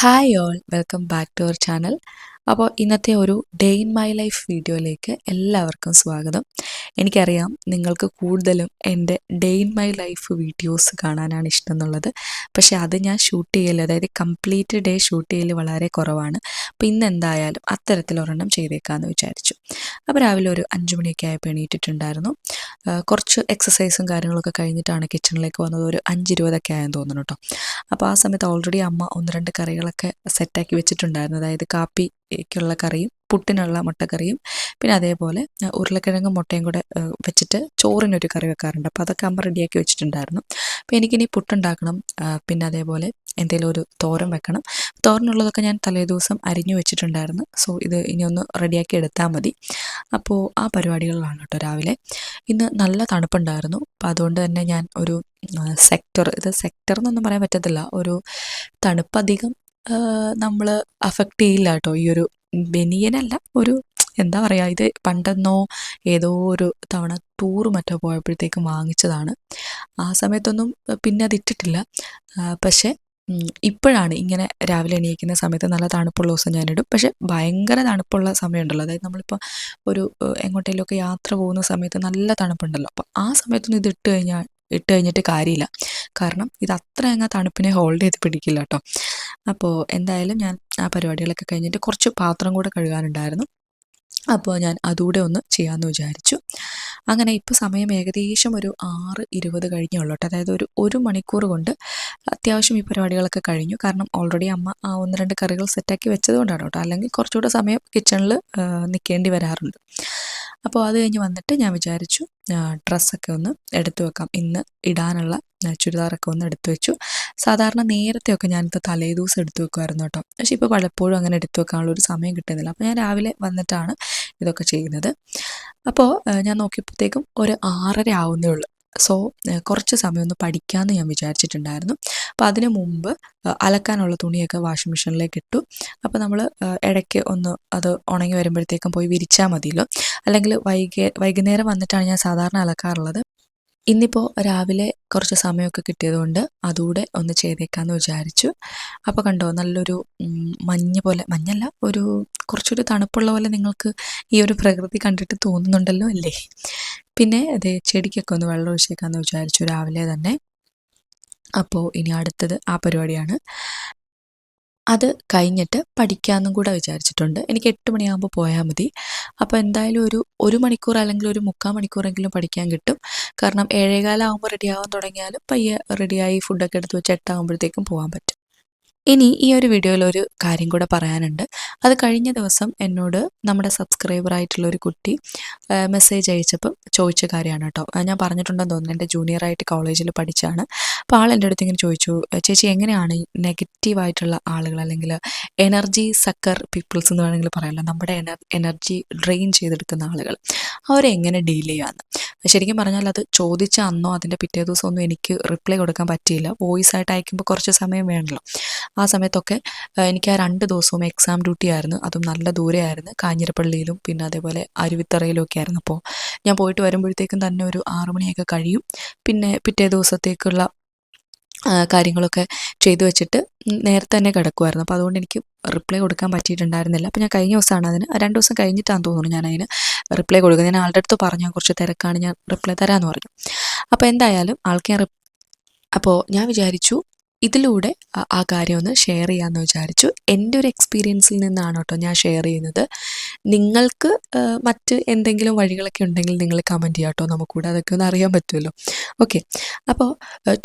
Hi all welcome back to our channel അപ്പോൾ ഇന്നത്തെ ഒരു ഡേ ഇൻ മൈ ലൈഫ് വീഡിയോയിലേക്ക് എല്ലാവർക്കും സ്വാഗതം. എനിക്കറിയാം നിങ്ങൾക്ക് കൂടുതലും എന്റെ day in my life videos കാണാനാണ് ഇഷ്ടം എന്നുള്ളത് പക്ഷേ അത് ഞാൻ ഷൂട്ട് ചെയ്യൽ അതായത് കംപ്ലീറ്റ് ഡേ ഷൂട്ട് ചെയ്യൽ വളരെ കുറവാണ്. അപ്പോൾ ഇന്ന് എന്തായാലും അത്തരത്തിലൊരെണ്ണം ചെയ്തേക്കാമെന്ന് വിചാരിച്ചു. അപ്പോൾ രാവിലെ ഒരു അഞ്ച് മണിയൊക്കെ ആയപ്പോൾ എണീറ്റിട്ടുണ്ടായിരുന്നു. കുറച്ച് എക്സസൈസും കാര്യങ്ങളൊക്കെ കഴിഞ്ഞിട്ടാണ് കിച്ചണിലേക്ക് വന്നത്. ഒരു അഞ്ചിരുപതൊക്കെ ആയെന്ന് തോന്നുന്നു കേട്ടോ അപ്പോൾ ആ സമയത്ത് ഓൾറെഡി അമ്മ ഒന്ന് രണ്ട് കറികളൊക്കെ സെറ്റാക്കി വെച്ചിട്ടുണ്ടായിരുന്നു. അതായത് കാപ്പിക്കുള്ള കറിയും പുട്ടിനുള്ള മുട്ടക്കറിയും പിന്നെ അതേപോലെ ഉരുളക്കിഴങ്ങും മുട്ടയും കൂടെ വെച്ചിട്ട് ചോറിനൊരു കറി വെക്കാറുണ്ട്. അപ്പോൾ അതൊക്കെ അമ്മ റെഡിയാക്കി വെച്ചിട്ടുണ്ടായിരുന്നു. അപ്പോൾ എനിക്കിനി പുട്ടുണ്ടാക്കണം പിന്നെ അതേപോലെ എന്തെങ്കിലും ഒരു തോരൻ വെക്കണം. തോരനുള്ളതൊക്കെ ഞാൻ തലേദിവസം അരിഞ്ഞു വെച്ചിട്ടുണ്ടായിരുന്നു. സോ ഇത് ഇനി ഒന്ന് റെഡിയാക്കി എടുത്താൽ മതി. അപ്പോൾ ആ പരിപാടികളിലാണ് കേട്ടോ രാവിലെ. ഇന്ന് നല്ല തണുപ്പുണ്ടായിരുന്നു. അപ്പോൾ അതുകൊണ്ട് തന്നെ ഞാൻ ഒരു സെക്ടർ ഇത് സെക്ടർ എന്നൊന്നും പറയാൻ പറ്റത്തില്ല. ഒരു തണുപ്പധികം നമ്മൾ അഫക്റ്റ് ചെയ്യില്ല കേട്ടോ ഈ ഒരു ബനിയനല്ല ഒരു എന്താ പറയുക ഇത് പണ്ടെന്നോ ഏതോ ഒരു തവണ ടൂർ മറ്റോ പോയപ്പോഴത്തേക്കും വാങ്ങിച്ചതാണ്. ആ സമയത്തൊന്നും പിന്നെ അത് ഇട്ടിട്ടില്ല. പക്ഷേ ഇപ്പോഴാണ് ഇങ്ങനെ രാവിലെ എണീക്കുന്ന സമയത്ത് നല്ല തണുപ്പുള്ള ദിവസം ഞാനിടും. പക്ഷേ ഭയങ്കര തണുപ്പുള്ള സമയമുണ്ടല്ലോ. അതായത് നമ്മളിപ്പോൾ ഒരു എങ്ങോട്ടേലൊക്കെ യാത്ര പോകുന്ന സമയത്ത് നല്ല തണുപ്പുണ്ടല്ലോ. അപ്പോൾ ആ സമയത്തൊന്നും ഇത് ഇട്ട് കഴിഞ്ഞാൽ ഇട്ട് കഴിഞ്ഞിട്ട് കാര്യമില്ല. കാരണം ഇത് അത്ര അങ്ങ് തണുപ്പിനെ ഹോൾഡ് ചെയ്ത് പിടിക്കില്ല കേട്ടോ. അപ്പോൾ എന്തായാലും ഞാൻ ആ പരിപാടികളൊക്കെ കഴിഞ്ഞിട്ട് കുറച്ച് പാത്രം കൂടെ കഴുകാനുണ്ടായിരുന്നു. അപ്പോൾ ഞാൻ അതുകൂടെ ഒന്ന് ചെയ്യാമെന്ന് വിചാരിച്ചു. അങ്ങനെ ഇപ്പോൾ സമയം ഏകദേശം ഒരു ആറ് ഇരുപത് കഴിഞ്ഞുള്ളൂ കേട്ടോ. അതായത് ഒരു ഒരു മണിക്കൂർ കൊണ്ട് അത്യാവശ്യം ഈ പരിപാടികളൊക്കെ കഴിഞ്ഞു. കാരണം ഓൾറെഡി അമ്മ ആ ഒന്ന് രണ്ട് കറികൾ സെറ്റാക്കി വെച്ചത് കൊണ്ടാണ് കേട്ടോ. അല്ലെങ്കിൽ കുറച്ചുകൂടെ സമയം കിച്ചണിൽ നിൽക്കേണ്ടി വരാറുണ്ട്. അപ്പോൾ അത് കഴിഞ്ഞ് വന്നിട്ട് ഞാൻ വിചാരിച്ചു ഡ്രസ്സൊക്കെ ഒന്ന് എടുത്തു വെക്കാം. ഇന്ന് ഇടാനുള്ള ചുരിദാറൊക്കെ ഒന്ന് എടുത്തു വെച്ചു. സാധാരണ നേരത്തെയൊക്കെ ഞാനിത് തലേ ദിവസം എടുത്തു വെക്കുമായിരുന്നു കേട്ടോ. പക്ഷേ ഇപ്പോൾ പലപ്പോഴും അങ്ങനെ എടുത്തു വെക്കാനുള്ള ഒരു സമയം കിട്ടുന്നില്ല. അപ്പോൾ ഞാൻ രാവിലെ വന്നിട്ടാണ് ഇതൊക്കെ ചെയ്യുന്നത്. അപ്പോൾ ഞാൻ നോക്കിയപ്പോഴത്തേക്കും ഒരു ആറര ആവുന്നേ ഉള്ളൂ. സോ കുറച്ച് സമയം ഒന്ന് പഠിക്കാമെന്ന് ഞാൻ വിചാരിച്ചിട്ടുണ്ടായിരുന്നു. അപ്പോൾ അതിന് മുമ്പ് അലക്കാനുള്ള തുണിയൊക്കെ വാഷിംഗ് മെഷീനിലേക്ക് ഇട്ടു. അപ്പോൾ നമ്മൾ ഇടയ്ക്ക് ഒന്ന് അത് ഉണങ്ങി വരുമ്പോഴത്തേക്കും പോയി വിരിച്ചാൽ മതിയല്ലോ. അല്ലെങ്കിൽ വൈകി വൈകുന്നേരം വന്നിട്ടാണ് ഞാൻ സാധാരണ അലക്കാറുള്ളത്. ഇന്നിപ്പോൾ രാവിലെ കുറച്ച് സമയമൊക്കെ കിട്ടിയതുകൊണ്ട് അതുകൂടെ ഒന്ന് ചെയ്തേക്കാമെന്ന് വിചാരിച്ചു. അപ്പോൾ കണ്ടോ നല്ലൊരു മഞ്ഞ് പോലെ മഞ്ഞല്ല ഒരു കുറച്ചൊരു തണുപ്പുള്ള പോലെ നിങ്ങൾക്ക് ഈ ഒരു പ്രകൃതി കണ്ടിട്ട് തോന്നുന്നുണ്ടല്ലോ അല്ലേ? പിന്നെ അതെ ചെടിക്കൊക്കെ ഒന്ന് വെള്ളം ഒഴിച്ചേക്കാമെന്ന് വിചാരിച്ചു രാവിലെ തന്നെ. അപ്പോൾ ഇനി അടുത്തത് ആ പരിപാടിയാണ്. അത് കഴിഞ്ഞിട്ട് പഠിക്കാമെന്നും കൂടെ വിചാരിച്ചിട്ടുണ്ട്. എനിക്ക് എട്ട് മണിയാകുമ്പോൾ പോയാൽ മതി. അപ്പോൾ എന്തായാലും ഒരു ഒരു മണിക്കൂർ അല്ലെങ്കിൽ ഒരു മുക്കാൽ മണിക്കൂറെങ്കിലും പഠിക്കാൻ കിട്ടും. കാരണം ഏഴേകാലാകുമ്പോൾ ആവാൻ തുടങ്ങിയാലും പയ്യെ റെഡിയായി ഫുഡൊക്കെ എടുത്ത് വെച്ച് എട്ടാകുമ്പോഴത്തേക്കും പോകാൻ പറ്റും. ഇനി ഈ ഒരു വീഡിയോയിൽ ഒരു കാര്യം കൂടെ പറയാനുണ്ട്. അത് കഴിഞ്ഞ ദിവസം എന്നോട് നമ്മുടെ സബ്സ്ക്രൈബർ ആയിട്ടുള്ള ഒരു കുട്ടി മെസ്സേജ് അയച്ചപ്പം ചോദിച്ച കാര്യമാണ് കേട്ടോ. ഞാൻ പറഞ്ഞിട്ടുണ്ടെന്ന് തോന്നുന്നു. എന്റെ ജൂനിയർ ആയിട്ട് കോളേജിൽ പഠിച്ചാണ്. അപ്പോൾ ആൾ എന്റെ അടുത്ത് ഇങ്ങനെ ചോദിച്ചു ചേച്ചി എങ്ങനെയാണ് ഈ നെഗറ്റീവായിട്ടുള്ള ആളുകൾ അല്ലെങ്കിൽ എനർജി സക്കർ പീപ്പിൾസ് എന്ന് വേണമെങ്കിൽ പറയാമല്ലോ നമ്മുടെ എനർ എനർജി ഡ്രെയിൻ ചെയ്തെടുക്കുന്ന ആളുകൾ അവരെ എങ്ങനെ ഡീൽ ചെയ്യാമെന്ന് ശരിക്കും പറഞ്ഞാൽ അത് ചോദിച്ച അന്നോ അതിന്റെ പിറ്റേ ദിവസമൊന്നും എനിക്ക് റിപ്ലൈ കൊടുക്കാൻ പറ്റിയില്ല. വോയിസ് ആയിട്ട് അയക്കുമ്പോൾ കുറച്ച് സമയം വേണമല്ലോ. ആ സമയത്തൊക്കെ എനിക്ക് ആ രണ്ട് ദിവസവും എക്സാം ഡ്യൂട്ടി ആയിരുന്നു. അതും നല്ല ദൂരെയായിരുന്നു കാഞ്ഞിരപ്പള്ളിയിലും പിന്നെ അതേപോലെ അരുവിത്തറയിലും ഒക്കെ ആയിരുന്നു. അപ്പോൾ ഞാൻ പോയിട്ട് വരുമ്പോഴത്തേക്കും തന്നെ ഒരു ആറു മണിയൊക്കെ കഴിയും. പിന്നെ പിറ്റേ ദിവസത്തേക്കുള്ള കാര്യങ്ങളൊക്കെ ചെയ്തു വെച്ചിട്ട് നേരത്തെ തന്നെ കിടക്കുമായിരുന്നു അപ്പോൾ അതുകൊണ്ട് എനിക്ക് റിപ്ലൈ കൊടുക്കാൻ പറ്റിയിട്ടുണ്ടായിരുന്നില്ല. അപ്പോൾ ഞാൻ കഴിഞ്ഞ ദിവസമാണ് അതിന് രണ്ട് ദിവസം കഴിഞ്ഞിട്ടാണ് തോന്നുന്നു ഞാൻ അതിന് റിപ്ലൈ കൊടുക്കുന്നത്. ഞാൻ ആളുടെ അടുത്ത് പറഞ്ഞു കുറച്ച് തിരക്കാണ് ഞാൻ റിപ്ലൈ തരാമെന്ന് പറഞ്ഞു. അപ്പോൾ എന്തായാലും ആൾക്ക് ഞാൻ അപ്പോൾ ഞാൻ വിചാരിച്ചു ഇതിലൂടെ ആ കാര്യം ഒന്ന് ഷെയർ ചെയ്യാമെന്ന് വിചാരിച്ചു. എന്റെ ഒരു എക്സ്പീരിയൻസിൽ നിന്നാണ് കേട്ടോ ഞാൻ ഷെയർ ചെയ്യുന്നത്. നിങ്ങൾക്ക് മറ്റ് എന്തെങ്കിലും വഴികളൊക്കെ ഉണ്ടെങ്കിൽ നിങ്ങൾ കമന്റ് ചെയ്യാം കേട്ടോ നമുക്കൂടെ അതൊക്കെ ഒന്ന് അറിയാൻ പറ്റുമല്ലോ. ഓക്കെ അപ്പോൾ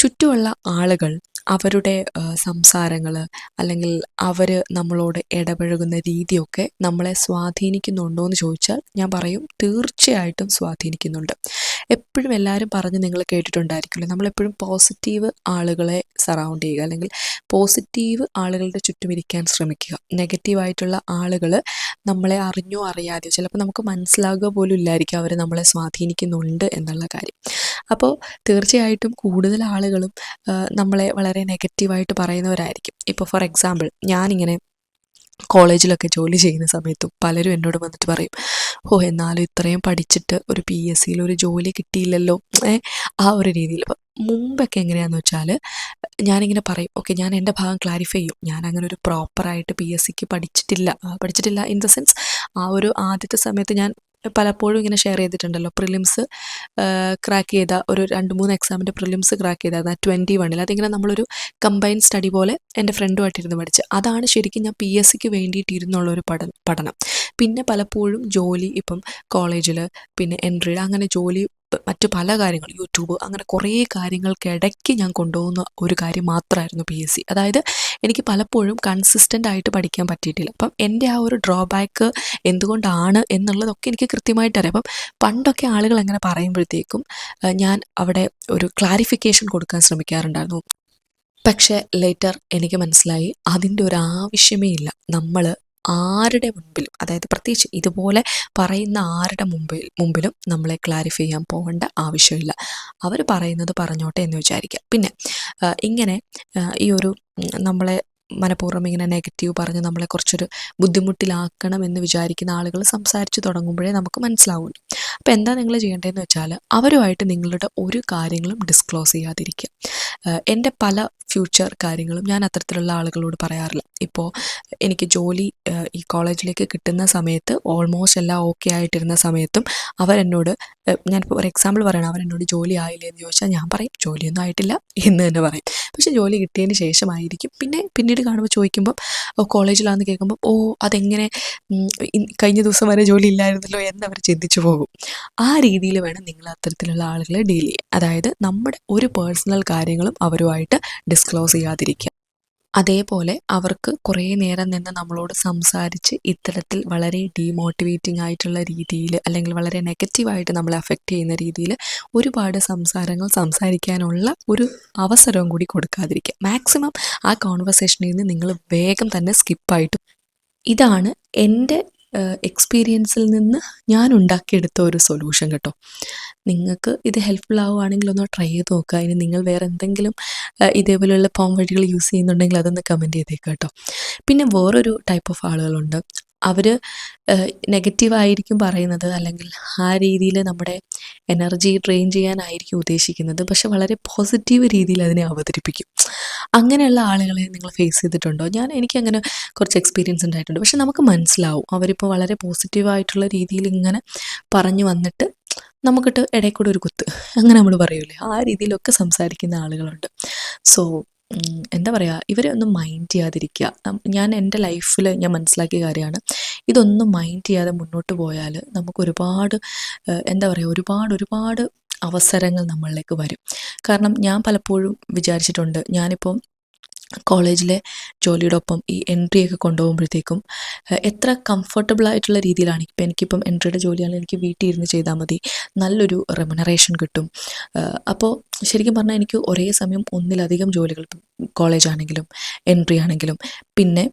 ചുറ്റുമുള്ള ആളുകൾ അവരുടെ സംസാരങ്ങൾ അല്ലെങ്കിൽ അവർ നമ്മളോട് ഇടപഴകുന്ന രീതിയൊക്കെ നമ്മളെ സ്വാധീനിക്കുന്നുണ്ടോ എന്ന് ചോദിച്ചാൽ ഞാൻ പറയും തീർച്ചയായിട്ടും സ്വാധീനിക്കുന്നുണ്ട്. എപ്പോഴും എല്ലാവരും പറഞ്ഞ് നിങ്ങൾ കേട്ടിട്ടുണ്ടായിരിക്കില്ല നമ്മളെപ്പോഴും പോസിറ്റീവ് ആളുകളെ സറൗണ്ട് ചെയ്യുക അല്ലെങ്കിൽ പോസിറ്റീവ് ആളുകളുടെ ചുറ്റും ഇരിക്കാൻ ശ്രമിക്കുക. നെഗറ്റീവായിട്ടുള്ള ആളുകൾ നമ്മളെ അറിഞ്ഞോ അറിയാതെയോ ചിലപ്പോൾ നമുക്ക് മനസ്സിലാകുക പോലും ഇല്ലായിരിക്കും അവർ നമ്മളെ സ്വാധീനിക്കുന്നുണ്ട് എന്നുള്ള കാര്യം. അപ്പോൾ തീർച്ചയായിട്ടും കൂടുതൽ ആളുകളും നമ്മളെ വളരെ നെഗറ്റീവായിട്ട് പറയുന്നവരായിരിക്കും. ഇപ്പോൾ ഫോർ എക്സാമ്പിൾ ഞാനിങ്ങനെ കോളേജിലൊക്കെ ജോലി ചെയ്യുന്ന സമയത്തും പലരും എന്നോട് വന്നിട്ട് പറയും ഓ എന്നാലും ഇത്രയും പഠിച്ചിട്ട് ഒരു പി എസ് സിയിൽ ഒരു ജോലി കിട്ടിയില്ലല്ലോ. ആ ഒരു രീതിയിൽ. മുമ്പൊക്കെ എങ്ങനെയാണെന്ന് വെച്ചാൽ ഞാനിങ്ങനെ പറയും ഓക്കെ ഞാൻ എന്റെ ഭാഗം ക്ലാരിഫൈ ചെയ്യും. ഞാൻ അങ്ങനെ ഒരു പ്രോപ്പറായിട്ട് പി എസ് സിക്ക് പഠിച്ചിട്ടില്ല. പഠിച്ചിട്ടില്ല ഇൻ ദ സെൻസ് ആ ഒരു ആദ്യത്തെ സമയത്ത് ഞാൻ പലപ്പോഴും ഇങ്ങനെ ഷെയർ ചെയ്തിട്ടുണ്ടല്ലോ. പ്രിലിംസ് ക്രാക്ക് ചെയ്ത ഒരു രണ്ട് മൂന്ന് എക്സാമിന്റെ പ്രിലിംസ് ക്രാക്ക് ചെയ്ത ട്വന്റി വണ്ണിൽ അതിങ്ങനെ നമ്മളൊരു കമ്പൈൻ സ്റ്റഡി പോലെ എന്റെ ഫ്രണ്ടുമായിട്ടിരുന്ന് പഠിച്ച്. അതാണ് ശരിക്കും ഞാൻ പി എസ് സിക്ക് വേണ്ടിയിട്ടിരുന്നുള്ള ഒരു പഠന പഠനം. പിന്നെ പലപ്പോഴും ജോലി ഇപ്പം കോളേജിൽ പിന്നെ എൻട്രിയിൽ അങ്ങനെ ജോലി പ- മറ്റു പല കാര്യങ്ങൾ യൂട്യൂബ് അങ്ങനെ കുറേ കാര്യങ്ങൾക്കിടയ്ക്ക് ഞാൻ കൊണ്ടുപോകുന്ന ഒരു കാര്യം മാത്രമായിരുന്നു പി എസ് സി അതായത് എനിക്ക് പലപ്പോഴും കൺസിസ്റ്റന്റ് ആയിട്ട് പഠിക്കാൻ പറ്റിയിട്ടില്ല. അപ്പം എന്റെ ആ ഒരു ഡ്രോബാക്ക് എന്തുകൊണ്ടാണ് എന്നുള്ളതൊക്കെ എനിക്ക് കൃത്യമായിട്ട് അറിയാം. അപ്പം പണ്ടൊക്കെ ആളുകൾ അങ്ങനെ പറയുമ്പോഴത്തേക്കും ഞാൻ അവിടെ ഒരു ക്ലാരിഫിക്കേഷൻ കൊടുക്കാൻ ശ്രമിക്കാറുണ്ടായിരുന്നു. പക്ഷേ ലേറ്റർ എനിക്ക് മനസ്സിലായി അതിന്റെ ഒരു ആവശ്യമേ ഇല്ല. നമ്മൾ ആരുടെ മുൻപിലും അതായത് പ്രത്യേകിച്ച് ഇതുപോലെ പറയുന്ന ആരുടെ മുമ്പിൽ മുമ്പിലും നമ്മളെ ക്ലാരിഫൈ ചെയ്യാൻ പോകേണ്ട ആവശ്യമില്ല. അവർ പറയുന്നത് പറഞ്ഞോട്ടെ എന്ന് വിചാരിക്കുക. പിന്നെ ഇങ്ങനെ ഈ ഒരു നമ്മളെ മനഃപൂർവം ഇങ്ങനെ നെഗറ്റീവ് പറഞ്ഞ് നമ്മളെ കുറച്ചൊരു ബുദ്ധിമുട്ടിലാക്കണം എന്ന് വിചാരിക്കുന്ന ആളുകൾ സംസാരിച്ച് തുടങ്ങുമ്പോഴേ നമുക്ക് മനസ്സിലാവുള്ളൂ. അപ്പോൾ എന്താ നിങ്ങൾ ചെയ്യേണ്ടതെന്ന് വെച്ചാൽ അവരുമായിട്ട് നിങ്ങളുടെ ഒരു കാര്യങ്ങളും ഡിസ്ക്ലോസ് ചെയ്യാതിരിക്കുക. എന്റെ പല ഫ്യൂച്ചർ കാര്യങ്ങളും ഞാൻ അത്തരത്തിലുള്ള ആളുകളോട് പറയാറില്ല. ഇപ്പോൾ എനിക്ക് ജോലി ഈ കോളേജിലേക്ക് കിട്ടുന്ന സമയത്ത് ഓൾമോസ്റ്റ് എല്ലാം ഓക്കെ ആയിട്ടിരുന്ന സമയത്തും ആഹ് ഞാനിപ്പോൾ ഒരു എക്സാമ്പിൾ പറയണം അവരെന്നോട് ജോലി ആയില്ലേ? എന്ന് ചോദിച്ചാൽ ഞാൻ പറയും ജോലിയൊന്നും ആയിട്ടില്ല എന്ന് തന്നെ പറയും. പക്ഷേ ജോലി കിട്ടിയതിന് ശേഷമായിരിക്കും. പിന്നെ പിന്നീട് കാണുമ്പോൾ ചോദിക്കുമ്പം ഓ കോളേജിലാണെന്ന് കേൾക്കുമ്പോൾ ഓ അതെങ്ങനെ കഴിഞ്ഞ ദിവസം വരെ ജോലി ഇല്ലായിരുന്നല്ലോ എന്ന് അവർ ചിന്തിച്ചു പോകും. ആ രീതിയിൽ വേണം നിങ്ങൾ അത്തരത്തിലുള്ള ആളുകളെ ഡീൽ ചെയ്യുക അതായത് നമ്മുടെ ഒരു പേഴ്സണൽ കാര്യങ്ങളും അവരുമായിട്ട് ഡിസ്ക്ലോസ് ചെയ്യാതിരിക്കുക അതേപോലെ അവർക്ക് കുറേ നേരം നിന്ന് നമ്മളോട് സംസാരിച്ച് ഇത്തരത്തിൽ വളരെ ഡീമോട്ടിവേറ്റിംഗ് ആയിട്ടുള്ള രീതിയിൽ അല്ലെങ്കിൽ വളരെ നെഗറ്റീവായിട്ട് നമ്മളെ അഫക്റ്റ് ചെയ്യുന്ന രീതിയിൽ ഒരുപാട് സംസാരങ്ങൾ സംസാരിക്കാനുള്ള ഒരു അവസരവും കൂടി കൊടുക്കാതിരിക്കുക. മാക്സിമം ആ കോൺവെർസേഷനിൽ നിന്ന് നിങ്ങൾ വേഗം തന്നെ സ്കിപ്പായിട്ട് ഇതാണ് എന്റെ എക്സ്പീരിയൻസിൽ നിന്ന് ഞാൻ ഉണ്ടാക്കിയെടുത്ത ഒരു സൊല്യൂഷൻ കേട്ടോ. നിങ്ങൾക്ക് ഇത് ഹെൽപ്ഫുൾ ആവുകയാണെങ്കിൽ ഒന്ന് ട്രൈ ചെയ്ത് നോക്കുക. ഇനി നിങ്ങൾ വേറെ എന്തെങ്കിലും ഇതേപോലെയുള്ള പോം വഴികൾ യൂസ് ചെയ്യുന്നുണ്ടെങ്കിൽ അതൊന്ന് കമന്റ് ചെയ്തേക്കുക കേട്ടോ. പിന്നെ വേറൊരു ടൈപ്പ് ഓഫ് ആളുകളുണ്ട്. അവർ നെഗറ്റീവായിരിക്കും പറയുന്നത് അല്ലെങ്കിൽ ആ രീതിയിൽ നമ്മുടെ എനർജി ഡ്രെയിൻ ചെയ്യാനായിരിക്കും ഉദ്ദേശിക്കുന്നത്. പക്ഷെ വളരെ പോസിറ്റീവ് രീതിയിൽ അതിനെ അവതരിപ്പിക്കും. അങ്ങനെയുള്ള ആളുകളെ നിങ്ങൾ ഫേസ് ചെയ്തിട്ടുണ്ടോ? ഞാൻ എനിക്ക് അങ്ങനെ കുറച്ച് എക്സ്പീരിയൻസ് ഉണ്ടായിട്ടുണ്ട്. പക്ഷെ നമുക്ക് മനസ്സിലാവും. അവരിപ്പോൾ വളരെ പോസിറ്റീവായിട്ടുള്ള രീതിയിൽ ഇങ്ങനെ പറഞ്ഞു വന്നിട്ട് നമുക്കിട്ട് ഇടയിൽ കൂടെ ഒരു കുത്ത്. അങ്ങനെ നമ്മൾ പറയൂലേ? ആ രീതിയിലൊക്കെ സംസാരിക്കുന്ന ആളുകളുണ്ട്. സോ എന്താ പറയുക ഇവരെ ഒന്നും മൈൻഡ് ചെയ്യാതിരിക്കുക. ഞാൻ എന്റെ ലൈഫിൽ ഞാൻ മനസ്സിലാക്കിയ കാര്യമാണ്. ഇതൊന്നും മൈൻഡ് ചെയ്യാതെ മുന്നോട്ട് പോയാൽ നമുക്ക് ഒരുപാട് എന്താ പറയുക ഒരുപാട് ഒരുപാട് അവസരങ്ങൾ നമ്മളിലേക്ക് വരും. കാരണം ഞാൻ പലപ്പോഴും വിചാരിച്ചിട്ടുണ്ട് ഞാനിപ്പം കോളേജിലെ ജോലിയുടെ ഒപ്പം ഈ എൻട്രിയൊക്കെ കൊണ്ടുപോകുമ്പോഴത്തേക്കും എത്ര കംഫർട്ടബിൾ ആയിട്ടുള്ള രീതിയിലാണ് ഇപ്പം എനിക്കിപ്പം എൻട്രിയുടെ ജോലിയാണ് എനിക്ക് വീട്ടിൽ ഇരുന്ന് ചെയ്താൽ മതി. നല്ലൊരു റെമുനറേഷൻ കിട്ടും. അപ്പോൾ ശരിക്കും പറഞ്ഞാൽ എനിക്ക് ഒരേ സമയം ഒന്നിലധികം ജോലികൾ കോളേജാണെങ്കിലും എൻട്രി ആണെങ്കിലും പിന്നെ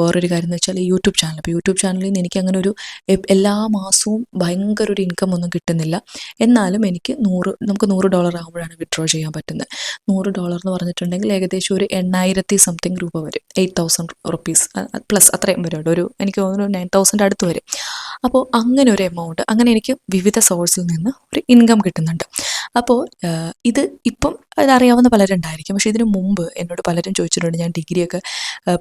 വേറൊരു കാര്യം എന്ന് വെച്ചാൽ യൂട്യൂബ് ചാനൽ. ഇപ്പോൾ യൂട്യൂബ് ചാനലിൽ നിന്ന് എനിക്ക് അങ്ങനെ ഒരു എല്ലാ മാസവും ഭയങ്കര ഒരു ഇൻകം ഒന്നും കിട്ടുന്നില്ല. എന്നാലും എനിക്ക് നൂറ് നമുക്ക് നൂറ് ഡോളർ ആകുമ്പോഴാണ് വിഡ്രോ ചെയ്യാൻ പറ്റുന്നത്. നൂറ് ഡോളർ എന്ന് പറഞ്ഞിട്ടുണ്ടെങ്കിൽ ഏകദേശം ഒരു എണ്ണായിരത്തി സംതിങ് രൂപ വരും. എയ്റ്റ് തൗസൻഡ് റുപ്പീസ് പ്ലസ് അത്രയും വരും ഒരു എനിക്ക് തോന്നുന്നു നയൻ തൗസൻഡ് അടുത്ത് വരും. അപ്പോൾ അങ്ങനെ ഒരു എമൗണ്ട് അങ്ങനെ എനിക്ക് വിവിധ സോഴ്സിൽ നിന്ന് ഒരു ഇൻകം കിട്ടുന്നുണ്ട്. അപ്പോൾ ഇത് ഇപ്പം അതറിയാവുന്ന പലരുണ്ടായിരിക്കും. പക്ഷേ ഇതിനു മുമ്പ് എന്നോട് പലരും ചോദിച്ചിട്ടുണ്ട്. ഞാൻ ഡിഗ്രിയൊക്കെ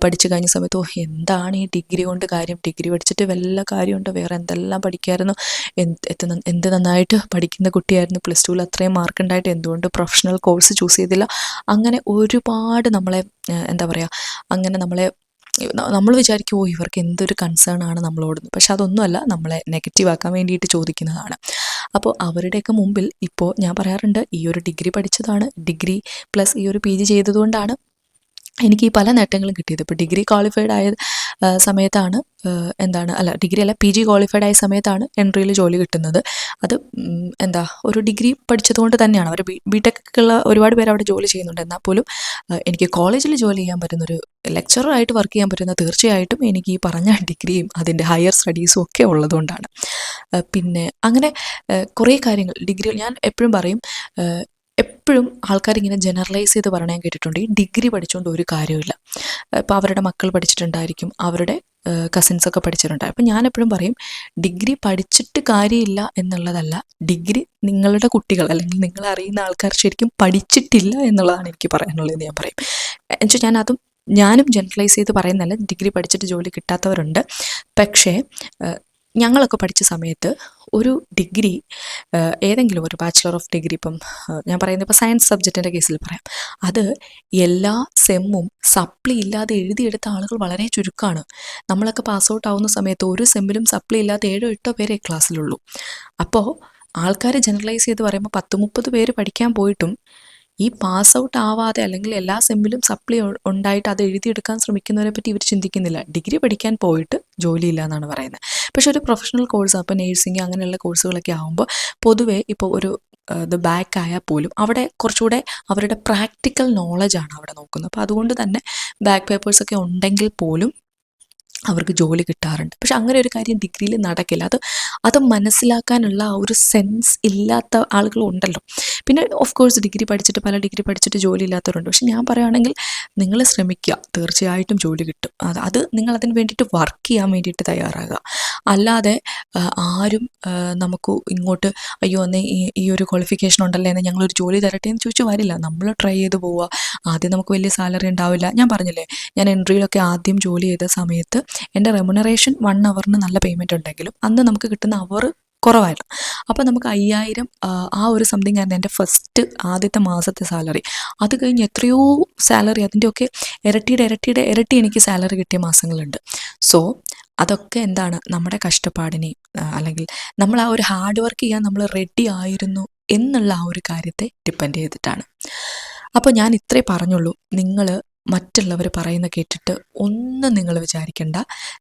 പഠിച്ചു കഴിഞ്ഞ സമയത്ത് ഓ എന്താണ് ഈ ഡിഗ്രി കൊണ്ട് കാര്യം? ഡിഗ്രി പഠിച്ചിട്ട് വല്ല കാര്യമുണ്ട്? വേറെ എന്തെല്ലാം പഠിക്കായിരുന്നു? എന്ത് എന്ത് നന്നായിട്ട് പഠിക്കുന്ന കുട്ടിയായിരുന്നു? പ്ലസ് ടുവിൽ അത്രയും മാർക്ക് ഉണ്ടായിട്ട് എന്തുകൊണ്ട് പ്രൊഫഷണൽ കോഴ്സ് ചൂസ് ചെയ്തില്ല? അങ്ങനെ ഒരുപാട് നമ്മളെ എന്താ പറയുക അങ്ങനെ നമ്മളെ നമ്മൾ വിചാരിക്കും ഓ ഇവർക്ക് എന്തൊരു കൺസേൺ ആണ് നമ്മളോട്. പക്ഷെ അതൊന്നുമല്ല. നമ്മളെ നെഗറ്റീവ് ആക്കാൻ വേണ്ടിയിട്ട് ചോദിക്കുന്നതാണ്. അപ്പോൾ അവരുടെയൊക്കെ മുമ്പിൽ ഇപ്പോൾ ഞാൻ പറയാറുണ്ട് ഈ ഒരു ഡിഗ്രി പഠിച്ചതാണ്. ഡിഗ്രി പ്ലസ് ഈ ഒരു പി ജി ചെയ്തതുകൊണ്ടാണ് എനിക്ക് ഈ പല നേട്ടങ്ങളും കിട്ടിയത്. ഇപ്പോൾ ഡിഗ്രി ക്വാളിഫൈഡ് ആയ സമയത്താണ് എന്താണ് അല്ല ഡിഗ്രി അല്ല പി ജി ക്വാളിഫൈഡ് ആയ സമയത്താണ് എൻട്രിയിൽ ജോലി കിട്ടുന്നത്. അത് എന്താ ഒരു ഡിഗ്രി പഠിച്ചതുകൊണ്ട് തന്നെയാണ്. അവർ ബി ടെക്കുള്ള ഒരുപാട് പേര് അവിടെ ജോലി ചെയ്യുന്നുണ്ട്. എന്നാൽ പോലും എനിക്ക് കോളേജിൽ ജോലി ചെയ്യാൻ പറ്റുന്നൊരു ലെക്ചറായിട്ട് വർക്ക് ചെയ്യാൻ പറ്റുന്ന തീർച്ചയായിട്ടും എനിക്ക് ഈ പറഞ്ഞ ഡിഗ്രിയും അതിന്റെ ഹയർ സ്റ്റഡീസും ഒക്കെ ഉള്ളതുകൊണ്ടാണ്. പിന്നെ അങ്ങനെ കുറേ കാര്യങ്ങൾ. ഡിഗ്രി ഞാൻ എപ്പോഴും പറയും എപ്പോഴും എപ്പോഴും ആൾക്കാരിങ്ങനെ ജനറലൈസ് ചെയ്ത് പറയണ പറയാൻ കേട്ടിട്ടുണ്ട്. ഈ ഡിഗ്രി പഠിച്ചുകൊണ്ട് ഒരു കാര്യമില്ല ഇപ്പോൾ അവരുടെ മക്കൾ പഠിച്ചിട്ടുണ്ടായിരിക്കും അവരുടെ കസിൻസൊക്കെ പഠിച്ചിട്ടുണ്ടായി അപ്പം ഞാനെപ്പോഴും പറയും ഡിഗ്രി പഠിച്ചിട്ട് കാര്യമില്ല എന്നുള്ളതല്ല. ഡിഗ്രി നിങ്ങളുടെ കുട്ടികൾ അല്ലെങ്കിൽ നിങ്ങൾ അറിയുന്ന ആൾക്കാർ ശരിക്കും പഠിച്ചിട്ടില്ല എന്നുള്ളതാണ് എനിക്ക് പറയാനുള്ളത് ഞാൻ പറയും. എന്നുവെച്ചാൽ ഞാൻ അതും ഞാനും ജനറലൈസ് ചെയ്ത് പറയുന്നല്ല ഡിഗ്രി പഠിച്ചിട്ട് ജോലി കിട്ടാത്തവരുണ്ട്. പക്ഷേ ഞങ്ങളൊക്കെ പഠിച്ച സമയത്ത് ഒരു ഡിഗ്രി ഏതെങ്കിലും ഒരു ബാച്ചിലർ ഓഫ് ഡിഗ്രി ഇപ്പം ഞാൻ പറയുന്നത് ഇപ്പോൾ സയൻസ് സബ്ജക്റ്റിന്റെ കേസിൽ പറയാം. അത് എല്ലാ സെമ്മും സപ്ലി ഇല്ലാതെ എഴുതിയെടുത്ത ആളുകൾ വളരെ ചുരുക്കമാണ് നമ്മളൊക്കെ പാസ് ഔട്ട് ആവുന്ന സമയത്ത് ഒരു സെമ്മിലും സപ്ലി ഇല്ലാതെ ഏഴോ എട്ടോ പേരെ ക്ലാസ്സിലുള്ളൂ അപ്പോൾ ആൾക്കാർ ജനറലൈസ് ചെയ്ത് പറയുമ്പോൾ പത്ത് മുപ്പത് പേര് പഠിക്കാൻ പോയിട്ടും ഈ പാസ് ഔട്ട് ആവാതെ അല്ലെങ്കിൽ എല്ലാ സെമ്മിലും സപ്ലി ഉണ്ടായിട്ട് അത് എഴുതിയെടുക്കാൻ ശ്രമിക്കുന്നവരെ പറ്റി ഇവർ ചിന്തിക്കുന്നില്ല. ഡിഗ്രി പഠിക്കാൻ പോയിട്ട് ജോലിയില്ല എന്നാണ് പറയുന്നത്. പക്ഷെ ഒരു പ്രൊഫഷണൽ കോഴ്സ് അപ്പോൾ നേഴ്സിംഗ് അങ്ങനെയുള്ള കോഴ്സുകളൊക്കെ ആകുമ്പോൾ പൊതുവേ ഇപ്പോൾ ഒരു ഇത് ബാക്ക് ആയാൽ പോലും അവിടെ കുറച്ചുകൂടെ അവരുടെ പ്രാക്ടിക്കൽ നോളജാണ് അവിടെ നോക്കുന്നത്. അപ്പോൾ അതുകൊണ്ട് തന്നെ ബാക്ക് പേപ്പേഴ്സൊക്കെ ഉണ്ടെങ്കിൽ പോലും അവർക്ക് ജോലി കിട്ടാറുണ്ട്. പക്ഷെ അങ്ങനെ ഒരു കാര്യം ഡിഗ്രിയിൽ നടക്കില്ല. അത് അത് മനസ്സിലാക്കാനുള്ള ആ ഒരു സെൻസ് ഇല്ലാത്ത ആളുകളുണ്ടല്ലോ പിന്നെ ഓഫ് കോഴ്സ് ഡിഗ്രി പഠിച്ചിട്ട് പല ഡിഗ്രി പഠിച്ചിട്ട് ജോലി ഇല്ലാത്തവരുണ്ട്. പക്ഷെ ഞാൻ പറയുകയാണെങ്കിൽ നിങ്ങൾ ശ്രമിക്കുക. തീർച്ചയായിട്ടും ജോലി കിട്ടും. അത് അത് നിങ്ങൾ അതിന് വേണ്ടിയിട്ട് വർക്ക് ചെയ്യാൻ വേണ്ടിയിട്ട് തയ്യാറാകുക. അല്ലാതെ ആരും നമുക്ക് ഇങ്ങോട്ട് അയ്യോ എന്നെ ഈ ഒരു ക്വാളിഫിക്കേഷൻ ഉണ്ടല്ലേ എന്ന് ഞങ്ങളൊരു ജോലി തരട്ടെ എന്ന് ചോദിച്ചു വരില്ല. നമ്മൾ ട്രൈ ചെയ്ത് പോവുക. ആദ്യം നമുക്ക് വലിയ സാലറി ഉണ്ടാവില്ല. ഞാൻ പറഞ്ഞില്ലേ ഞാൻ എൻട്രിയിലൊക്കെ ആദ്യം ജോലി ചെയ്ത സമയത്ത് എന്റെ റെമുനറേഷൻ വൺ അവറിന് നല്ല പേയ്മെന്റ് ഉണ്ടെങ്കിലും അന്ന് നമുക്ക് കിട്ടുന്ന അവർ കുറവായിരുന്നു. അപ്പോൾ നമുക്ക് അയ്യായിരം ആ ഒരു സംതിങ് ആയിരുന്നു എന്റെ ഫസ്റ്റ് ആദ്യത്തെ മാസത്തെ സാലറി അത് കഴിഞ്ഞ് എത്രയോ സാലറി അതിന്റെയൊക്കെ ഇരട്ടിയുടെ ഇരട്ടിയുടെ ഇരട്ടി എനിക്ക് സാലറി കിട്ടിയ മാസങ്ങളുണ്ട്. സോ അതൊക്കെ എന്താണ് നമ്മുടെ കഷ്ടപ്പാടിനെ അല്ലെങ്കിൽ നമ്മൾ ആ ഒരു ഹാർഡ് വർക്ക് ചെയ്യാൻ നമ്മൾ റെഡി ആയിരുന്നു എന്നുള്ള ആ ഒരു കാര്യത്തെ ഡിപ്പെൻഡ് ചെയ്തിട്ടാണ്. അപ്പോൾ ഞാൻ ഇത്രേ പറഞ്ഞുള്ളൂ. നിങ്ങൾ മറ്റുള്ളവർ പറയുന്ന കേട്ടിട്ട് ഒന്നും നിങ്ങൾ വിചാരിക്കേണ്ട.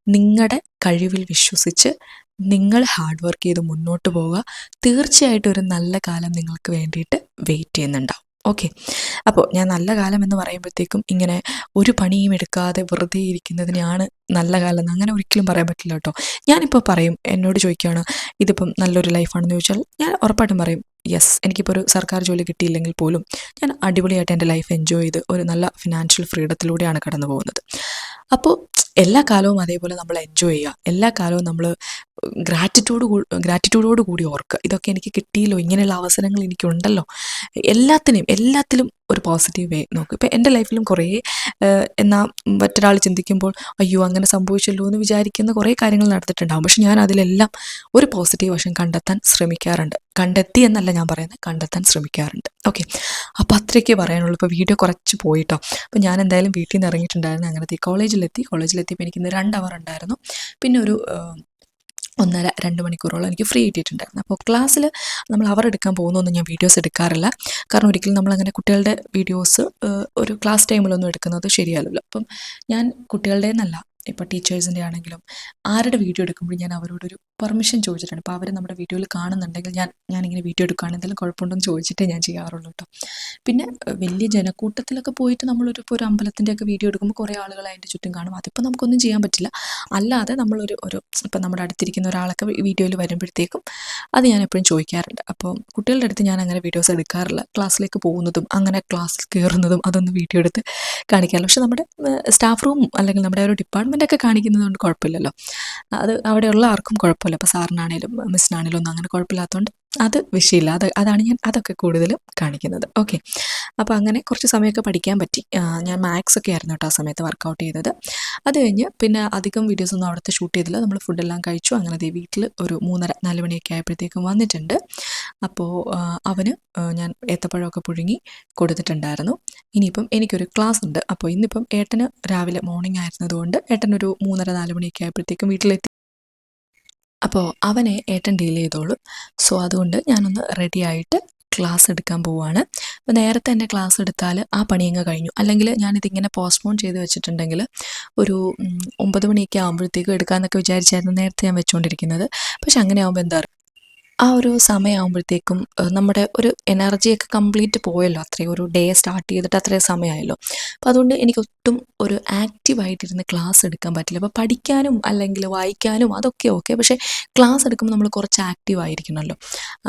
നിങ്ങളുടെ കഴിവിൽ വിശ്വസിച്ച് നിങ്ങൾ ഹാർഡ് വർക്ക് ചെയ്ത് മുന്നോട്ട് പോവുക. തീർച്ചയായിട്ടും ഒരു നല്ല കാലം നിങ്ങൾക്ക് വേണ്ടിയിട്ട് വെയിറ്റ് ചെയ്യുന്നുണ്ടാവും. ഓക്കെ. അപ്പോൾ ഞാൻ നല്ല കാലം എന്ന് പറയുമ്പോഴത്തേക്കും ഇങ്ങനെ ഒരു പണിയും എടുക്കാതെ വെറുതെ ഇരിക്കുന്നതിനെയാണ് നല്ല കാലം എന്ന് അങ്ങനെ ഒരിക്കലും പറയാൻ പറ്റില്ല കേട്ടോ. ഞാനിപ്പോൾ പറയും എന്നോട് ചോദിക്കുകയാണ് ഇതിപ്പം നല്ലൊരു ലൈഫാണെന്ന് ചോദിച്ചാൽ ഞാൻ ഉറപ്പായിട്ടും പറയും യെസ് എനിക്കിപ്പോൾ ഒരു സർക്കാർ ജോലി കിട്ടിയില്ലെങ്കിൽ പോലും ഞാൻ അടിപൊളിയായിട്ട് എന്റെ ലൈഫ് എൻജോയ് ചെയ്ത് ഒരു നല്ല ഫിനാൻഷ്യൽ ഫ്രീഡത്തിലൂടെയാണ് കടന്നു പോകുന്നത്. അപ്പോൾ എല്ലാ കാലവും അതേപോലെ നമ്മൾ എൻജോയ് ചെയ്യുക. എല്ലാ കാലവും നമ്മൾ ഗ്രാറ്റിറ്റ്യൂഡ് ഗ്രാറ്റിറ്റ്യൂഡോട് കൂടി ഓർക്കുക. ഇതൊക്കെ എനിക്ക് കിട്ടിയല്ലോ ഇങ്ങനെയുള്ള അവസരങ്ങൾ എനിക്കുണ്ടല്ലോ. എല്ലാത്തിനെയും എല്ലാത്തിലും ഒരു പോസിറ്റീവ് വേ നോക്കും. ഇപ്പം എന്റെ ലൈഫിലും കുറേ എന്നാൽ മറ്റൊരാൾ ചിന്തിക്കുമ്പോൾ അയ്യോ അങ്ങനെ സംഭവിച്ചല്ലോ എന്ന് വിചാരിക്കുന്ന കുറേ കാര്യങ്ങൾ നടത്തിയിട്ടുണ്ടാകും പക്ഷെ ഞാൻ അതിലെല്ലാം ഒരു പോസിറ്റീവ് വശം കണ്ടെത്താൻ ശ്രമിക്കാറുണ്ട്. കണ്ടെത്തി എന്നല്ല ഞാൻ പറയുന്നത്. കണ്ടെത്താൻ ശ്രമിക്കാറുണ്ട്. ഓക്കെ അപ്പോൾ അത്രയ്ക്ക് പറയാനുള്ളൂ. ഇപ്പോൾ വീഡിയോ കുറച്ച് പോയിട്ടോ. അപ്പോൾ ഞാൻ എന്തായാലും വീട്ടിൽ നിന്ന് ഇറങ്ങിയിട്ടുണ്ടായിരുന്നു. അങ്ങനത്തെ കോളേജിലെത്തി. കോളേജിലെത്തിയപ്പോൾ എനിക്കിന്ന് രണ്ട് അവർ ഉണ്ടായിരുന്നു. പിന്നെ ഒരു ഒന്നര രണ്ട് മണിക്കൂറോളം എനിക്ക് ഫ്രീ കിട്ടിയിട്ടുണ്ടായിരുന്നു. അപ്പോൾ ക്ലാസ്സിൽ നമ്മൾ അവർ എടുക്കാൻ പോകുന്നൊന്നും ഞാൻ വീഡിയോസ് എടുക്കാറില്ല. കാരണം ഒരിക്കലും നമ്മളങ്ങനെ കുട്ടികളുടെ വീഡിയോസ് ഒരു ക്ലാസ് ടൈമിലൊന്നും എടുക്കുന്നത് ശരിയല്ലല്ലോ അപ്പം ഞാൻ കുട്ടികളുടെ എന്നല്ല ഇപ്പോൾ ടീച്ചേഴ്സിന്റെ ആണെങ്കിലും ആരുടെ വീഡിയോ എടുക്കുമ്പോഴും ഞാൻ അവരോടൊരു പെർമിഷൻ ചോദിച്ചിട്ടുണ്ട്. അപ്പോൾ അവർ നമ്മുടെ വീഡിയോയിൽ കാണുന്നുണ്ടെങ്കിൽ ഞാൻ ഞാനിങ്ങനെ വീഡിയോ എടുക്കുകയാണ് എന്തെങ്കിലും കുഴപ്പമുണ്ടോ എന്ന് ചോദിച്ചിട്ടേ ഞാൻ ചെയ്യാറുള്ളൂ കേട്ടോ പിന്നെ വലിയ ജനക്കൂട്ടത്തിലൊക്കെ പോയിട്ട് നമ്മളൊരു ഇപ്പോൾ ഒരു അമ്പലത്തിന്റെയൊക്കെ വീഡിയോ എടുക്കുമ്പോൾ കുറേ ആളുകൾ അതിന്റെ ചുറ്റും കാണും. അതിപ്പോൾ നമുക്കൊന്നും ചെയ്യാൻ പറ്റില്ല. അല്ലാതെ നമ്മളൊരു ഒരു ഇപ്പം നമ്മുടെ അടുത്തിരിക്കുന്ന ഒരാളൊക്കെ വീഡിയോയിൽ വരുമ്പോഴത്തേക്കും അത് ഞാൻ എപ്പോഴും ചോദിക്കാറുണ്ട്. അപ്പോൾ കുട്ടികളുടെ അടുത്ത് ഞാൻ അങ്ങനെ വീഡിയോസ് എടുക്കാറില്ല. ക്ലാസ്സിലേക്ക് പോകുന്നതും അങ്ങനെ ക്ലാസ്സിൽ കയറുന്നതും അതൊന്നും വീഡിയോ എടുത്ത് കാണിക്കാറില്ല. പക്ഷെ നമ്മുടെ സ്റ്റാഫ് റൂം അല്ലെങ്കിൽ നമ്മുടെ ഒരു ഡിപ്പാർട്ട്മെന്റൊക്കെ കാണിക്കുന്നതുകൊണ്ട് കുഴപ്പമില്ലല്ലോ. അത് അവിടെയുള്ള ആർക്കും കുഴപ്പമില്ല. അപ്പോൾ സാറിനാണേലും മിസ്സിനാണേലും ഒന്നും അങ്ങനെ കുഴപ്പമില്ലാത്തതുകൊണ്ട് അത് വിഷയമില്ല. അത് അതാണ് ഞാൻ അതൊക്കെ കൂടുതലും കാണിക്കുന്നത്. ഓക്കെ. അപ്പോൾ അങ്ങനെ കുറച്ച് സമയമൊക്കെ പഠിക്കാൻ പറ്റി. ഞാൻ മാത്സ് ഒക്കെ ആയിരുന്നു കേട്ടോ ആ സമയത്ത് വർക്കൗട്ട് ചെയ്തത്. അത് കഴിഞ്ഞ് പിന്നെ അധികം വീഡിയോസൊന്നും അവിടുത്തെ ഷൂട്ട് ചെയ്തില്ല. നമ്മൾ ഫുഡെല്ലാം കഴിച്ചു. അങ്ങനെ ദേ വീട്ടിൽ ഒരു മൂന്നര നാല് മണിയൊക്കെ ആയപ്പോഴത്തേക്കും വന്നിട്ടുണ്ട്. അപ്പോൾ അവന് ഞാൻ ഏത്തപ്പഴമൊക്കെ പുഴുങ്ങി കൊടുത്തിട്ടുണ്ടായിരുന്നു. ഇനിയിപ്പം എനിക്കൊരു ക്ലാസ് ഉണ്ട്. അപ്പോൾ ഇന്നിപ്പം ഏട്ടന് രാവിലെ മോർണിംഗ് ആയിരുന്നതുകൊണ്ട് ഏട്ടനൊരു മൂന്നര നാല് മണിയൊക്കെ ആയപ്പോഴത്തേക്കും വീട്ടിലെത്തി അപ്പോൾ അവനെ ഏട്ടൻ ഡീൽ ചെയ്തോളും. സോ അതുകൊണ്ട് ഞാനൊന്ന് റെഡി ആയിട്ട് ക്ലാസ് എടുക്കാൻ പോവുകയാണ് അപ്പോൾ നേരത്തെ തന്നെ ക്ലാസ് എടുത്താൽ ആ പണി അങ്ങ് കഴിഞ്ഞു. അല്ലെങ്കിൽ ഞാനിതിങ്ങനെ പോസ്റ്റ്പോൺ ചെയ്ത് വെച്ചിട്ടുണ്ടെങ്കിൽ ഒരു ഒമ്പത് മണിയൊക്കെ ആകുമ്പോഴത്തേക്കും എടുക്കാമെന്നൊക്കെ വിചാരിച്ചായിരുന്നു നേരത്തെ ഞാൻ വെച്ചുകൊണ്ടിരിക്കുന്നത് പക്ഷെ അങ്ങനെ ആകുമ്പോൾ എന്താ ആ ഒരു സമയമാകുമ്പോഴത്തേക്കും നമ്മുടെ ഒരു എനർജിയൊക്കെ കംപ്ലീറ്റ് പോയല്ലോ. അത്രയും ഒരു ഡേ സ്റ്റാർട്ട് ചെയ്തിട്ട് അത്രയും സമയമായല്ലോ. അപ്പോൾ അതുകൊണ്ട് എനിക്ക് ഒട്ടും ഒരു ആക്റ്റീവായിട്ടിരുന്ന് ക്ലാസ് എടുക്കാൻ പറ്റില്ല. അപ്പോൾ പഠിക്കാനും അല്ലെങ്കിൽ വായിക്കാനും അതൊക്കെ ഓക്കെ പക്ഷേ ക്ലാസ് എടുക്കുമ്പോൾ നമ്മൾ കുറച്ച് ആക്റ്റീവ് ആയിരിക്കണമല്ലോ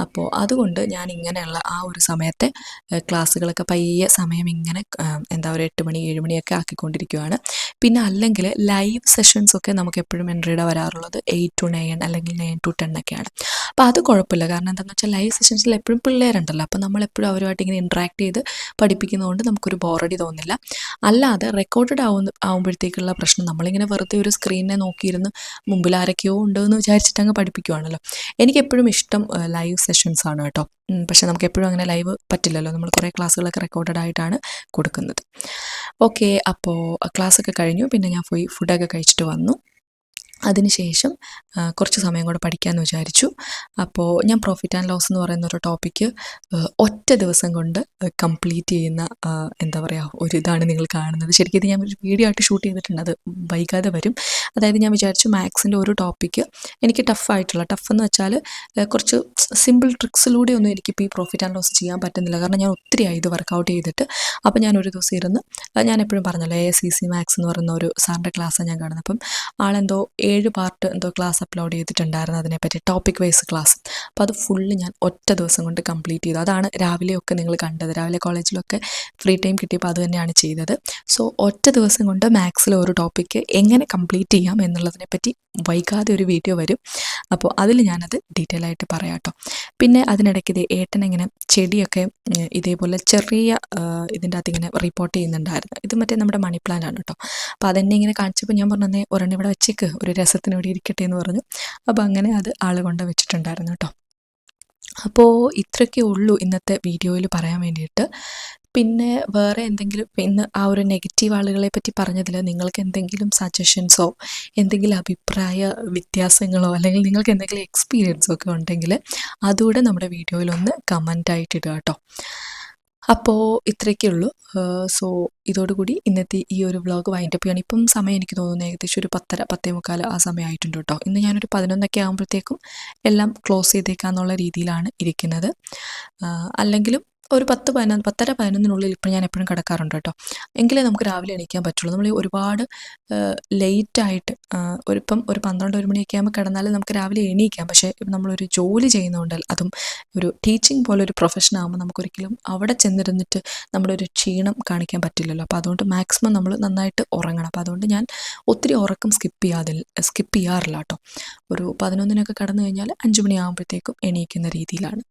അപ്പോൾ അതുകൊണ്ട് ഞാൻ ഇങ്ങനെയുള്ള ആ ഒരു സമയത്തെ ക്ലാസ്സുകളൊക്കെ പയ്യെ സമയം ഇങ്ങനെ എന്താ ഒരു എട്ട് മണി ഏഴ് മണിയൊക്കെ ആക്കിക്കൊണ്ടിരിക്കുകയാണ് പിന്നെ അല്ലെങ്കിൽ ലൈവ് സെഷൻസ് ഒക്കെ നമുക്ക് എപ്പോഴും എൻട്രിയുടെ വരാറുള്ളത് എയ്റ്റ് ടു നയൻ അല്ലെങ്കിൽ നയൻ ടു ടെൻ ഒക്കെയാണ്. അപ്പോൾ അത് കുഴപ്പമില്ല. കാരണം എന്താണെന്ന് വെച്ചാൽ ലൈവ് സെഷൻസിൽ എപ്പോഴും പിള്ളേരുണ്ടല്ലോ. അപ്പോൾ നമ്മളെപ്പോഴും അവരുമായിട്ട് ഇങ്ങനെ ഇൻട്രാക്ട് ചെയ്ത് പഠിപ്പിക്കുന്നതുകൊണ്ട് നമുക്കൊരു ബോറടി തോന്നില്ല. അല്ലാതെ റെക്കോർഡഡ് ആവുന്ന ആകുമ്പോഴത്തേക്കുള്ള പ്രശ്നം. നമ്മളിങ്ങനെ വെറുതെ ഒരു സ്ക്രീനിനെ നോക്കിയിരുന്ന് മുമ്പിൽ ആരൊക്കെയോ ഉണ്ടോ എന്ന് വിചാരിച്ചിട്ട് അങ്ങ് പഠിപ്പിക്കുവാണല്ലോ. എനിക്കെപ്പോഴും ഇഷ്ടം ലൈവ് സെഷൻസ് ആണ് കേട്ടോ. പക്ഷെ നമുക്ക് എപ്പോഴും അങ്ങനെ ലൈവ് പറ്റില്ലല്ലോ. നമ്മൾ കുറേ ക്ലാസ്സുകളൊക്കെ റെക്കോർഡഡ് ആയിട്ടാണ് കൊടുക്കുന്നത്. ഓക്കെ അപ്പോൾ ക്ലാസ്സൊക്കെ കഴിഞ്ഞു. പിന്നെ ഞാൻ പോയി ഫുഡൊക്കെ കഴിച്ചിട്ട് വന്നു. അതിനുശേഷം കുറച്ച് സമയം കൂടെ പഠിക്കാമെന്ന് വിചാരിച്ചു. അപ്പോൾ ഞാൻ പ്രോഫിറ്റ് ആൻഡ് ലോസ് എന്ന് പറയുന്ന ഒരു ടോപ്പിക്ക് ഒറ്റ ദിവസം കൊണ്ട് കംപ്ലീറ്റ് ചെയ്യുന്ന എന്താ പറയുക ഒരു ഇതാണ് നിങ്ങൾ കാണുന്നത്. ശരിക്കും ഇത് ഞാൻ ഒരു വീഡിയോ ആയിട്ട് ഷൂട്ട് ചെയ്തിട്ടുണ്ട്. അത് വൈകാതെ വരും. അതായത് ഞാൻ വിചാരിച്ചു മാത്സിന്റെ ഒരു ടോപ്പിക്ക് എനിക്ക് ടഫായിട്ടുള്ള ടഫ് എന്ന് വെച്ചാൽ കുറച്ച് സിമ്പിൾ ട്രിക്സിലൂടെ ഒന്നും എനിക്കിപ്പോൾ ഈ പ്രോഫിറ്റ് ആൻഡ് ലോസ് ചെയ്യാൻ പറ്റുന്നില്ല. കാരണം ഞാൻ ഒത്തിരി ആയി ഇത് വർക്കൗട്ട് ചെയ്തിട്ട്. അപ്പോൾ ഞാൻ ഒരു ദിവസം ഇരുന്ന് ഞാൻ എപ്പോഴും പറഞ്ഞല്ലോ എ സി സി മാത്സ് എന്ന് പറയുന്ന ഒരു സാറിന്റെ ക്ലാസ്സാണ് ഞാൻ കാണുന്നത്. അപ്പം ആളെന്തോ ഏഴ് പാർട്ട് എന്തോ ക്ലാസ് അപ്ലോഡ് ചെയ്തിട്ടുണ്ടായിരുന്നു അതിനെപ്പറ്റി ടോപ്പിക് വൈസ് ക്ലാസ് അപ്പോൾ അത് ഫുള്ള് ഞാൻ ഒറ്റ ദിവസം കൊണ്ട് കംപ്ലീറ്റ് ചെയ്തു. അതാണ് രാവിലെയൊക്കെ നിങ്ങൾ കണ്ടത്. രാവിലെ കോളേജിലൊക്കെ ഫ്രീ ടൈം കിട്ടിയപ്പോൾ അത് തന്നെയാണ് ചെയ്തത്. സോ ഒറ്റ ദിവസം കൊണ്ട് മാത്സിലെ ഒരു ടോപ്പിക്ക് എങ്ങനെ കംപ്ലീറ്റ് ചെയ്യാം എന്നുള്ളതിനെപ്പറ്റി വൈകാതെ ഒരു വീഡിയോ വരും. അപ്പോൾ അതിൽ ഞാനത് ഡീറ്റെയിൽ ആയിട്ട് പറയാം കേട്ടോ പിന്നെ അതിനിടയ്ക്ക് ഇത് ഏട്ടൻ ഇങ്ങനെ ചെടിയൊക്കെ ഇതേപോലെ ചെറിയ ഇതിന്റെ അകത്ത് ഇങ്ങനെ റിപ്പോർട്ട് ചെയ്യുന്നുണ്ടായിരുന്നു. ഇത് മറ്റേ നമ്മുടെ മണി പ്ലാന്റ് ആണ് കേട്ടോ അപ്പോൾ അതെന്നെ ഇങ്ങനെ കാണിച്ചപ്പോൾ ഞാൻ പറഞ്ഞു ഒരെണ്ണം ഇവിടെ വെച്ചേക്ക്. ഒരു രസത്തിന് ഇവിടെ ഇരിക്കട്ടെ എന്ന് പറഞ്ഞു. അപ്പോൾ അങ്ങനെ അത് ആൾ കൊണ്ട് വെച്ചിട്ടുണ്ടായിരുന്നു കേട്ടോ. അപ്പോൾ ഇത്രയൊക്കെ ഉള്ളൂ ഇന്നത്തെ വീഡിയോയിൽ പറയാൻ വേണ്ടിയിട്ട്. പിന്നെ വേറെ എന്തെങ്കിലും ഇന്ന് ആ ഒരു നെഗറ്റീവ് ആളുകളെ പറ്റി പറഞ്ഞതിൽ നിങ്ങൾക്ക് എന്തെങ്കിലും സജഷൻസോ എന്തെങ്കിലും അഭിപ്രായ വ്യത്യാസങ്ങളോ അല്ലെങ്കിൽ നിങ്ങൾക്ക് എന്തെങ്കിലും എക്സ്പീരിയൻസോ ഒക്കെ ഉണ്ടെങ്കിൽ അതുകൂടെ നമ്മുടെ വീഡിയോയിലൊന്ന് കമന്റായിട്ട് ഇടുക കേട്ടോ. അപ്പോൾ ഇത്രയൊക്കെ ഉള്ളൂ സോ ഇതോടുകൂടി ഇന്നത്തെ ഈ ഒരു വ്ളോഗ് വൈൻഡപ്പ് ചെയ്യണം ഇപ്പം സമയം എനിക്ക് തോന്നുന്നു ഏകദേശം ഒരു പത്തര പത്തേ മുക്കാൽ ആ സമയമായിട്ടുണ്ട് കേട്ടോ. ഇന്ന് ഞാനൊരു പതിനൊന്നൊക്കെ ആകുമ്പോഴത്തേക്കും എല്ലാം ക്ലോസ് ചെയ്തേക്കാന്നുള്ള രീതിയിലാണ് ഇരിക്കുന്നത്. അല്ലെങ്കിലും ഒരു പത്ത് പതിനൊന്ന് പത്തര പതിനൊന്നിനുള്ളിൽ ഇപ്പം ഞാൻ എപ്പോഴും കിടക്കാറുണ്ട് കേട്ടോ. എങ്കിലേ നമുക്ക് രാവിലെ എണീക്കാൻ പറ്റുള്ളൂ. നമ്മൾ ഒരുപാട് ലേറ്റായിട്ട് ഒരു ഇപ്പം ഒരു പന്ത്രണ്ട് ഒരു മണിയൊക്കെ ആകുമ്പോൾ കിടന്നാലും നമുക്ക് രാവിലെ എണീക്കാം. പക്ഷേ നമ്മളൊരു ജോലി ചെയ്യുന്നതുകൊണ്ട് അതും ഒരു ടീച്ചിങ് പോലെ ഒരു പ്രൊഫഷൻ ആകുമ്പോൾ നമുക്കൊരിക്കലും അവിടെ ചെന്നിരുന്നിട്ട് നമ്മുടെ ഒരു ക്ഷീണം കാണിക്കാൻ പറ്റില്ലല്ലോ. അപ്പോൾ അതുകൊണ്ട് മാക്സിമം നമ്മൾ നന്നായിട്ട് ഉറങ്ങണം. അപ്പോൾ അതുകൊണ്ട് ഞാൻ ഒത്തിരി ഉറക്കം സ്കിപ്പ് ചെയ്യാതില്ല സ്കിപ്പ് ചെയ്യാറില്ല കേട്ടോ. ഒരു പതിനൊന്നിനൊക്കെ കടന്നു കഴിഞ്ഞാൽ അഞ്ച് മണിയാകുമ്പോഴത്തേക്കും എണീക്കുന്ന രീതിയിലാണ്.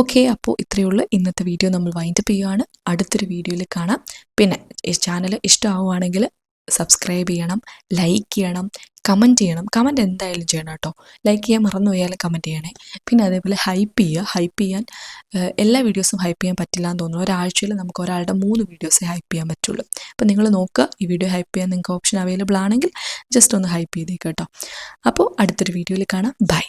ഓക്കെ അപ്പോൾ ഇത്രയേ ഉള്ളൂ. ഇന്നത്തെ വീഡിയോ നമ്മൾ വൈൻഡപ്പ് ചെയ്യുകയാണ് അടുത്തൊരു വീഡിയോയിൽ കാണാം. പിന്നെ ഈ ചാനൽ ഇഷ്ടമാവുകയാണെങ്കിൽ സബ്സ്ക്രൈബ് ചെയ്യണം ലൈക്ക് ചെയ്യണം കമന്റ് ചെയ്യണം. കമന്റ് എന്തായാലും ചെയ്യണം കേട്ടോ. ലൈക്ക് ചെയ്യാൻ മറന്നു പോയാൽ കമന്റ് ചെയ്യണേ. പിന്നെ അതേപോലെ ഹൈപ്പ് ചെയ്യുക. ഹൈപ്പ് ചെയ്യാൻ എല്ലാ വീഡിയോസും ഹൈപ്പ് ചെയ്യാൻ പറ്റില്ല എന്ന് തോന്നുന്നു. ഒരാഴ്ചയിൽ നമുക്ക് ഒരാളുടെ മൂന്ന് വീഡിയോസേ ഹൈപ്പ് ചെയ്യാൻ പറ്റുള്ളൂ. അപ്പോൾ നിങ്ങൾ നോക്കുക. ഈ വീഡിയോ ഹൈപ്പ് ചെയ്യാൻ നിങ്ങൾക്ക് ഓപ്ഷൻ അവൈലബിൾ ആണെങ്കിൽ ജസ്റ്റ് ഒന്ന് ഹൈപ്പ് ചെയ്തേക്കാം കേട്ടോ. അപ്പോൾ അടുത്തൊരു വീഡിയോയിൽ കാണാം. ബൈ